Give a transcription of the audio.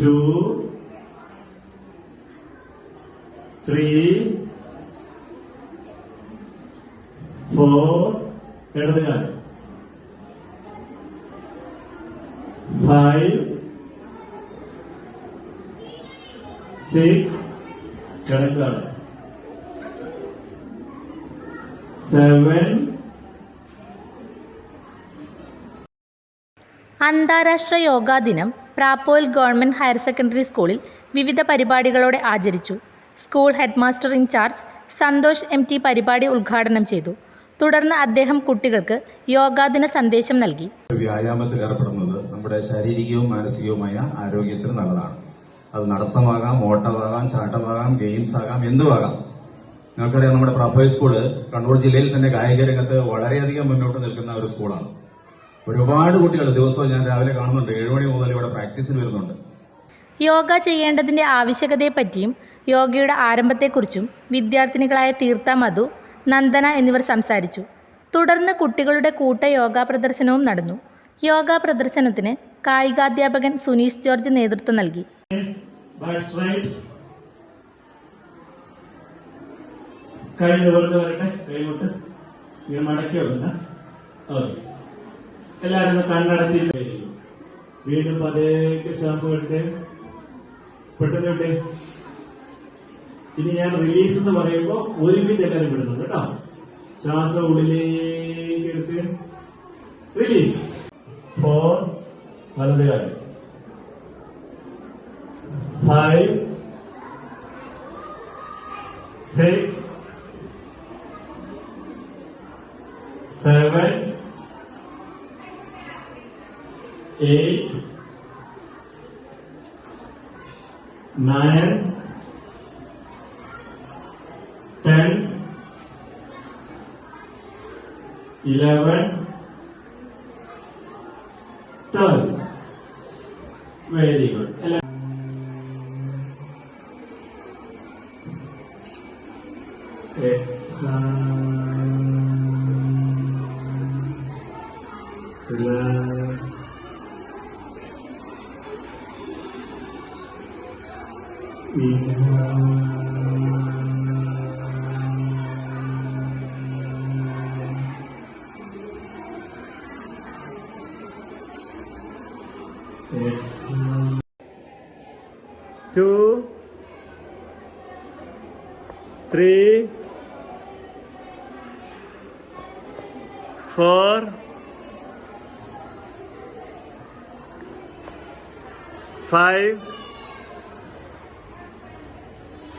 To three four ഇടതുകാലം five six കിടക്കാണ്. Seven അന്താരാഷ്ട്ര യോഗാ ദിനം പ്രാപ്പോയിൽ ഗവൺമെന്റ് ഹയർ സെക്കൻഡറി സ്കൂളിൽ വിവിധ പരിപാടികളോടെ ആചരിച്ചു. School headmaster incharge Santhosh M T പരിപാടി ഉദ്ഘാടനം ചെയ്തു. തുടർന്ന് അദ്ദേഹം കുട്ടികൾക്ക് യോഗാദിന സന്ദേശം നൽകി. വ്യായാമത്തിൽ ഏർപ്പെടുന്നത് നമ്മുടെ ശാരീരികവും മാനസികവുമായ ആരോഗ്യത്തിന് നല്ലതാണ്. അത് നടത്തമാകാം ഓട്ടമാകാം ചാട്ടമാകാം ഗെയിംസ് ആകാം എന്തുമാകാം. നിങ്ങൾക്കറിയാം നമ്മുടെ പ്രഭയ സ്കൂൾ കണ്ണൂർ ജില്ലയിൽ തന്നെ കായിക രംഗത്ത് വളരെയധികം മുന്നോട്ട് നിൽക്കുന്ന ഒരു സ്കൂളാണ്. ഒരുപാട് കുട്ടികൾ ദിവസവും ഞാൻ രാവിലെ കാണുന്നുണ്ട്. ഏഴുമണി മുതൽ ഇവിടെ പ്രാക്ടീസിന് വരുന്നുണ്ട്. യോഗ ചെയ്യേണ്ടതിന്റെ ആവശ്യകതയെ പറ്റിയും യോഗയുടെ ആരംഭത്തെക്കുറിച്ചും വിദ്യാർത്ഥിനികളായ തീർത്ഥ മധു നന്ദന എന്നിവർ സംസാരിച്ചു. തുടർന്ന് കുട്ടികളുടെ കൂട്ട യോഗാ പ്രദർശനവും നടന്നു. യോഗാ പ്രദർശനത്തിന് കായികാധ്യാപകൻ സുനീഷ് ജോർജ് നേതൃത്വം നൽകി. കഴിഞ്ഞ straight വരട്ടെ കൈമുട്ട് ഇങ്ങനെ മടക്കി വെക്കുന്ന ഓക്കെ എല്ലാവരും ഒന്ന് കണ്ണടച്ചില്ല വീണ്ടും പതേക്ക് ശ്വാസം എടുത്ത് പെട്ടെന്ന് വിട്ടെ ഇനി ഞാൻ റിലീസ് എന്ന് പറയുമ്പോൾ ഒരുമിച്ച് എല്ലാവരും വിടുന്നു കേട്ടോ. ശ്വാസം ഉള്ളിലേക്ക് എടുത്ത് റിലീസ് ഫോർ വലത് കാര്യം five six seven, eight, nine, ten, eleven, twelve. Very good. Ele- Exhale. Relax. Two, three, four, five,